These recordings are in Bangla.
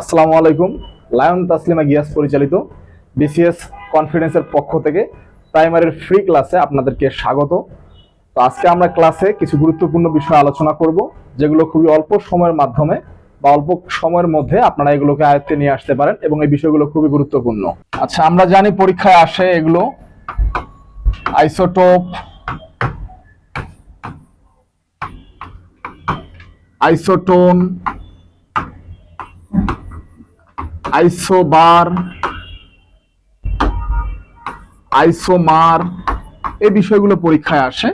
আসসালামু আলাইকুম। লায়ন তাসলিমা গিয়াস পরিচালিত বিসিএস কনফিডেন্সের পক্ষ থেকে প্রাইমারির ফ্রি ক্লাসে আপনাদেরকে স্বাগত। তো আজকে আমরা ক্লাসে কিছু গুরুত্বপূর্ণ বিষয় আলোচনা করব, যেগুলো খুবই অল্প সময়ের মাধ্যমে বা অল্প সময়ের মধ্যে আপনারা এগুলোকে আয়ত্তে নিয়ে আসতে পারেন এবং এই বিষয়গুলো খুবই গুরুত্বপূর্ণ। আচ্ছা আমরা জানি পরীক্ষায় আসে এগুলো। আইসোটোপ, আইসোটোন আইসোবার, আইসোমার, এই বিষয়গুলো পরীক্ষায় আসে।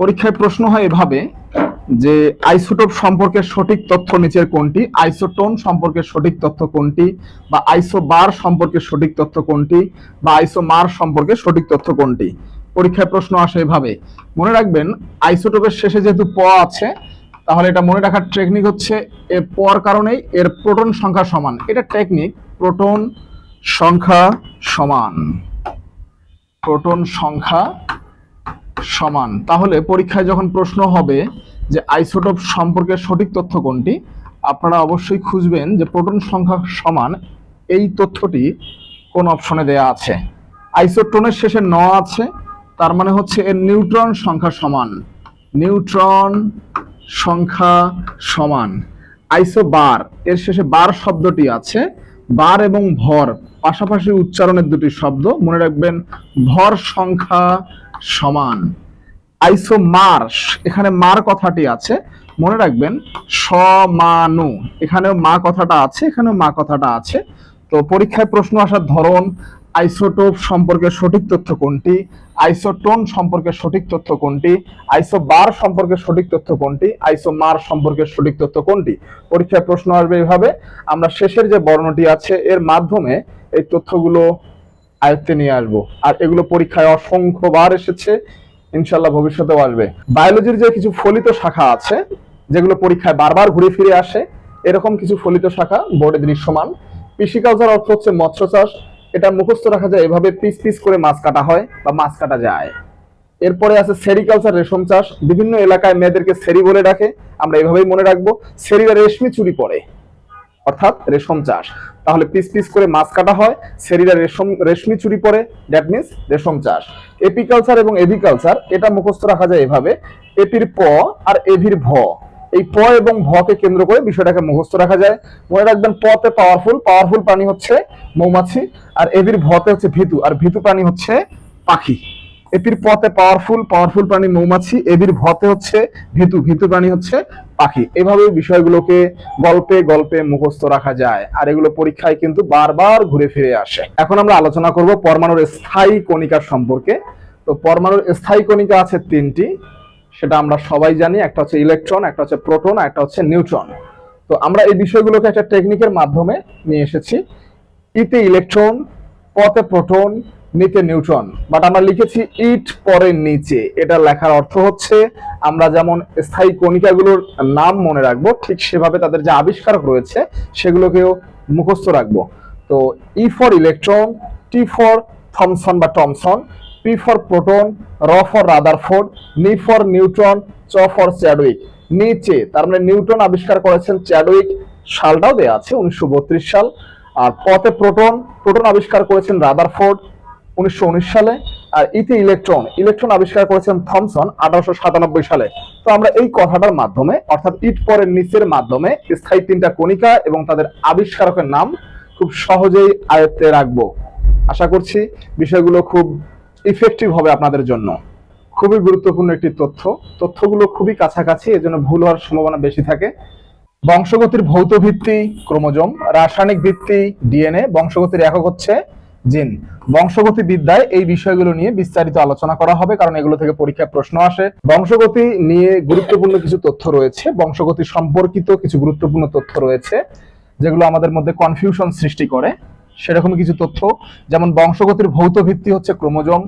পরীক্ষায় প্রশ্ন হয় এভাবে যে আইসোটোপ সম্পর্কে সঠিক তথ্য নিচের কোনটি, আইসোটোন সম্পর্কে সঠিক তথ্য কোনটি, বা আইসোবার সম্পর্কে সঠিক তথ্য কোনটি, বা আইসোমার সম্পর্কে সঠিক তথ্য কোনটি। পরীক্ষায় প্রশ্ন আসে এভাবে। মনে রাখবেন, আইসোটোপের শেষে যেহেতু প আছে তাহলে এটা মনে রাখার টেকনিক হচ্ছে এ পর কারণেই এর প্রোটন সংখ্যা সমান। এটা টেকনিক প্রোটন সংখ্যা সমান। প্রোটন সংখ্যা সমান। তাহলে পরীক্ষায় যখন প্রশ্ন হবে যে আইসোটোপ সম্পর্কে সঠিক তথ্য কোনটি, আপনারা অবশ্যই খুঁজবেন যে প্রোটন সংখ্যা সমান এই তথ্যটি কোন অপশনে দেয়া আছে। আইসোটোনের শেষে ন আছে, তার মানে হচ্ছে এর নিউট্রন সংখ্যা সমান। নিউট্রন সংখ্যা সমান। আইসো বার, এর শেষে বার শব্দটি আছে। বার এবং ভর, পাশাপাশি উচ্চারণের দুটি শব্দ। মনে রাখবেন, ভর সংখ্যা সমান। আইসো মার্স এখানে মার কথাটি আছে। মনে রাখবেন, সমানু, এখানেও মা কথাটা আছে, এখানেও মা কথাটা আছে। তো পরীক্ষায় প্রশ্ন আসার ধরন আইসোটোপ সম্পর্কে সঠিক তথ্য কোনটি? আইসোটোন সম্পর্কে সঠিক তথ্য কোনটি? আইসোবার সম্পর্কে সঠিক তথ্য কোনটি? আইসোমার সম্পর্কে সঠিক তথ্য কোনটি? পরীক্ষায় প্রশ্ন আসবে এইভাবে আমরা শেষের যে বর্ণটি আছে, এর মাধ্যমে এই তথ্যগুলো আয়ত্তে নিয়ে আসব। আর এগুলো পরীক্ষায় অসংখ্যবার এসেছে ইনশাল্লাহ ভবিষ্যতেও আসবে। বায়োলজির যে কিছু ফলিত শাখা আছে, যেগুলো পরীক্ষায় বারবার ঘুরে ফিরে আসে, এরকম কিছু ফলিত শাখা বোর্ডে দৃশ্যমান। পিসিকালচার অর্থ হচ্ছে মৎস্য চাষ এটা মুখস্থ রাখা যায় এভাবে পিস পিস করে মাছ কাটা হয় বা মাছ কাটা যায়। এরপরে আছে সেরিকালচার রেশম চাষ। বিভিন্ন এলাকায় মেয়েদেরকে সেরি বলে ডাকে। আমরা এভাবেই মনে রাখব, সেরিরা রেশমি চুরি পরে অর্থাৎ রেশম চাষ। তাহলে পিস পিস করে মাছ কাটা হয়, সেরিরা রেশম, রেশমি চুরি পরে দ্যাট মিনস রেশম চাষ। এপিকালচার এবং এভিকালচার, এটা মুখস্থ রাখা যায় এভাবে, এপির প আর এভির ভ। এই প এবং ভকে কেন্দ্র করে বিষয়টাকে মুখস্থ রাখা যায়। মনে রাখবেন পতে পাওয়ারফুল পাওয়ারফুল প্রাণী হচ্ছে মৌমাছি, আর এভির ভতে হচ্ছে ভিতু, আর ভিতু প্রাণী হচ্ছে পাখি। এপির পথে পাওয়ারফুল পাওয়ারফুল প্রাণী মৌমাছি এবির ভতে হচ্ছে ভিতু ভিতু প্রাণী হচ্ছে পাখি। এভাবে বিষয়গুলোকে গল্পে গল্পে মুখস্থ রাখা যায়। আর এগুলো পরীক্ষায় কিন্তু বারবার ঘুরে ফিরে আসে। এখন আমরা আলোচনা করব পরমাণুর স্থায়ী কণিকার সম্পর্কে। তো পরমাণুর স্থায়ী কণিকা আছে তিনটি। সেটা আমরা সবাই জানি, একটা হচ্ছে ইলেকট্রন একটা হচ্ছে প্রোটন একটা হচ্ছে নিউট্রন তো আমরা এই বিষয়গুলোকে একটা টেকনিকের মাধ্যমে নিয়ে এসেছি। ইতে ইলেকট্রন পথে প্রোটন নিতে নিউট্রন বাট আমরা লিখেছি ইট পরে নিচে। এটা লেখার অর্থ হচ্ছে, আমরা যেমন স্থায়ী কণিকাগুলোর নাম মনে রাখব, ঠিক সেভাবে তাদের যে আবিষ্কারক রয়েছে, সেগুলোকেও মুখস্থ রাখব। তো E for electron T for Thomson বা টমসন পি ফর প্রোটন র ফর রাদার রাদারফোর্ড নি ফর নিউট্রন চ ফর চ্যাডউইক নিচে, তার মানে নিউটন আবিষ্কার করেছেন চ্যাডউইক সালটাও দেয়া আছে উনিশশো সাল। আর পথে প্রোটন প্রোটন আবিষ্কার করেছেন রাদারফোর্ড উনিশশো সালে। আর ইতে ইলেকট্রন ইলেকট্রন আবিষ্কার করেছেন থমসন আঠারোশো সাতানব্বই সালে। তো আমরা এই কথাটার মাধ্যমে, অর্থাৎ ইট পরের নিচের মাধ্যমে, স্থায়ী তিনটা কণিকা এবং তাদের আবিষ্কারকের নাম খুব সহজেই আয়ত্তে রাখব। আশা করছি বিষয়গুলো খুব ইফেক্টিভ হবে আপনাদের জন্য। খুবই গুরুত্বপূর্ণ একটি তথ্য। তথ্যগুলো খুবই কাছাকাছি, এজন্য ভুল হওয়ার সম্ভাবনা বেশি থাকে। বংশগতির ভৌত ভিত্তি, ক্রোমোজোম। রাসায়নিক ভিত্তি, ডিএনএ। বংশগতির একক হচ্ছে জিন। বংশগতি বিদ্যায় এই বিষয়গুলো নিয়ে বিস্তারিত আলোচনা করা হবে, কারণ এগুলো থেকে পরীক্ষা প্রশ্ন আসে। বংশগতি নিয়ে গুরুত্বপূর্ণ কিছু তথ্য রয়েছে। বংশগতি সম্পর্কিত কিছু গুরুত্বপূর্ণ তথ্য রয়েছে, যেগুলো আমাদের মধ্যে কনফিউশন সৃষ্টি করে। সেরকমই কিছু তথ্য। যেমন বংশগতির ভৌত ভিত্তি হচ্ছে ক্রোমোজোম,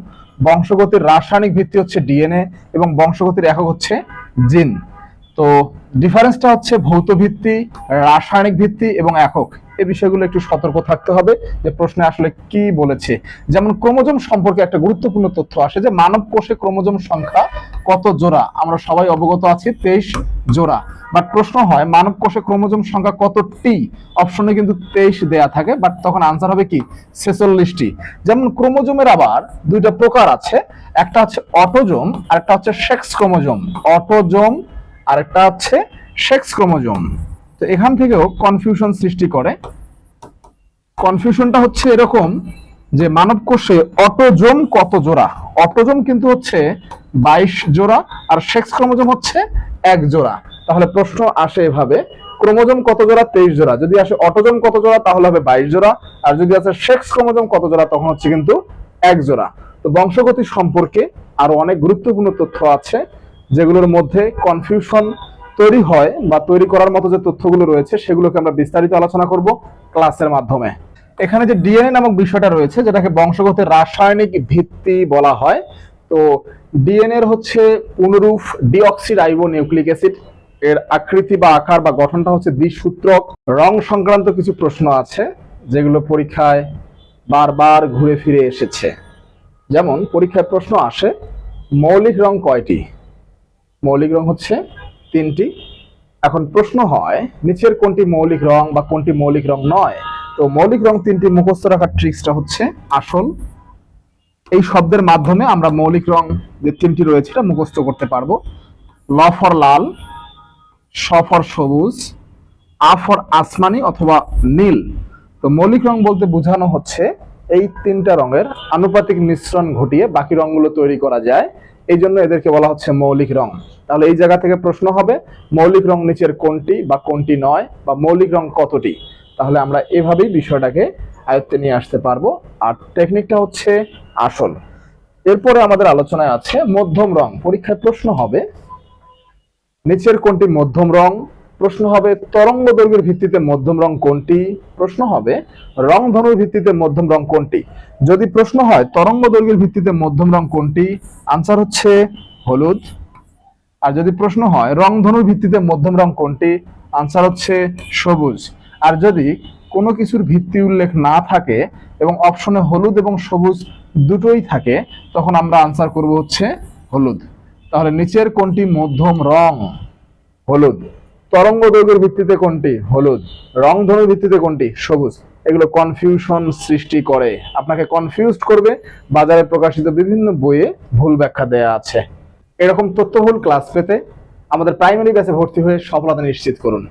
বংশগতির রাসায়নিক ভিত্তি হচ্ছে ডিএনএ এবং বংশগতির একক হচ্ছে জিন। তো ডিফারেন্সটা হচ্ছে ভৌত ভিত্তি, রাসায়নিক ভিত্তি এবং একক। এই বিষয়গুলো একটু সতর্ক থাকতে হবে যে প্রশ্নে আসলে কি বলেছে। যেমন ক্রোমোজোম সম্পর্কে একটা গুরুত্বপূর্ণ তথ্য আসে যে মানব কোষে ক্রোমোজোম সংখ্যা কত জোড়া? আমরা সবাই অবগত আছি, তেইশ জোড়া। বাট প্রশ্ন হয়, মানব কোষে ক্রোমোজোম সংখ্যা কতটি? অপশনে কিন্তু তেইশ দেয়া থাকে বাট তখন আনসার হবে কি? ছেচল্লিশটি। যেমন ক্রোমোজোমের আবার দুইটা প্রকার আছে। একটা হচ্ছে অটোজোম, আর একটা হচ্ছে সেক্স ক্রোমোজোম। অটোজোম, আর একটা হচ্ছে সেক্স ক্রোমোজোম। তো এখান থেকেও কনফিউশন সৃষ্টি করে। কনফিউশনটা হচ্ছে এরকম যে মানব কোষে অটোজোম কত জোড়া? অটোজোম কিন্তু হচ্ছে বাইশ জোড়া, আর সেক্স ক্রোমোজোম হচ্ছে এক জোড়া। তাহলে প্রশ্ন আসে এভাবে, ক্রোমোজোম কত জোড়া? তেইশ জোড়া। যদি আসে অটোজোম কত জোড়া, তাহলে হবে বাইশ জোড়া। আর যদি আসে সেক্স ক্রোমোজোম কত জোড়া, তখন হচ্ছে কিন্তু এক জোড়া। তো বংশগতি সম্পর্কে আরও অনেক গুরুত্বপূর্ণ তথ্য আছে, যেগুলোর মধ্যে কনফিউশন তৈরি হয় বা তৈরি করার মতো যে তথ্যগুলো রয়েছে, সেগুলোকে আমরা বিস্তারিত আলোচনা করব ক্লাসের মাধ্যমে। এখানে যে ডিএনএ নামক বিষয়টা রয়েছে, যেটাকে বংশগতের রাসায়নিক ভিত্তি বলা হয় তো ডিএনএ এর হচ্ছে পুনরূপ ডিঅক্সিরাইবো নিউক্লিক অ্যাসিড এর আকৃতি বা আকার বা গঠনটা হচ্ছে দ্বিসূত্রক। রং সংক্রান্ত কিছু প্রশ্ন আছে, যেগুলো পরীক্ষায় বারবার ঘুরে ফিরে এসেছে। যেমন, পরীক্ষায় প্রশ্ন আসে, মৌলিক রং কয়টি? মৌলিক রং হচ্ছে তিনটি। এখন প্রশ্ন হয়, নিচের কোনটি মৌলিক রং বা কোনটি মৌলিক রং নয়? তো মৌলিক রং তিনটি মুখস্থ রাখার ট্রিক্সটা হচ্ছে আসল এই শব্দের মাধ্যমে আমরা মৌলিক রং যে তিনটি রয়েছে এটা মুখস্থ করতে পারব। Law for Lal, saw for সবুজ, আ ফর আসমানি অথবা নীল। তো মৌলিক রং বলতে বোঝানো হচ্ছে এই তিনটা রঙের আনুপাতিক মিশ্রণ ঘটিয়ে বাকি রঙগুলো তৈরি করা যায়। এই জন্য এদেরকে বলা হচ্ছে মৌলিক রং। তাহলে এই জায়গা থেকে প্রশ্ন হবে, মৌলিক রং নিচের কোনটি বা কোনটি নয় বা মৌলিক রং কতটি? তাহলে আমরা এভাবেই বিষয়টাকে আয়ত্তে নিয়ে আসতে পারব। আর টেকনিকটা হচ্ছে আসল। এরপরে আমাদের আলোচনায় আছে মধ্যম রং। পরীক্ষায় প্রশ্ন হবে, নিচের কোনটি মধ্যম রং? প্রশ্ন হবে, তরঙ্গ দৈর্ঘ্যের ভিত্তিতে মধ্যম রং কোনটি? প্রশ্ন হবে, রং ধনুর ভিত্তিতে মধ্যম রং কোনটি? যদি প্রশ্ন হয়, তরঙ্গ দৈর্ঘ্যের ভিত্তিতে মধ্যম রং কোনটি? আনসার হচ্ছে হলুদ। আর যদি প্রশ্ন হয়, রং ধনুর ভিত্তিতে মধ্যম রং কোনটি? আনসার হচ্ছে সবুজ। আর যদি কোনো কিছুর ভিত্তি উল্লেখ না থাকে এবং অপশনে হলুদ এবং সবুজ দুটোই থাকে, তখন আমরা আনসার করব হচ্ছে হলুদ। তাহলে নিচের কোনটি মধ্যম রং? হলুদ। তরঙ্গ দৈর্ঘ্যের ভিত্তিতে কোনটি? হলুদ। রং ধনুর ভিত্তিতে কোনটি? সবুজ। এগুলো কনফিউশন সৃষ্টি করে। আপনাকে কনফিউজড করবে। বাজারে প্রকাশিত বিভিন্ন বইয়ে ভুল ব্যাখ্যা দেয়া আছে। এরকম তথ্যবহুল ক্লাস পেতে আমাদের প্রাইমারি ব্যাচে ভর্তি হয়ে সফলতা নিশ্চিত করুন।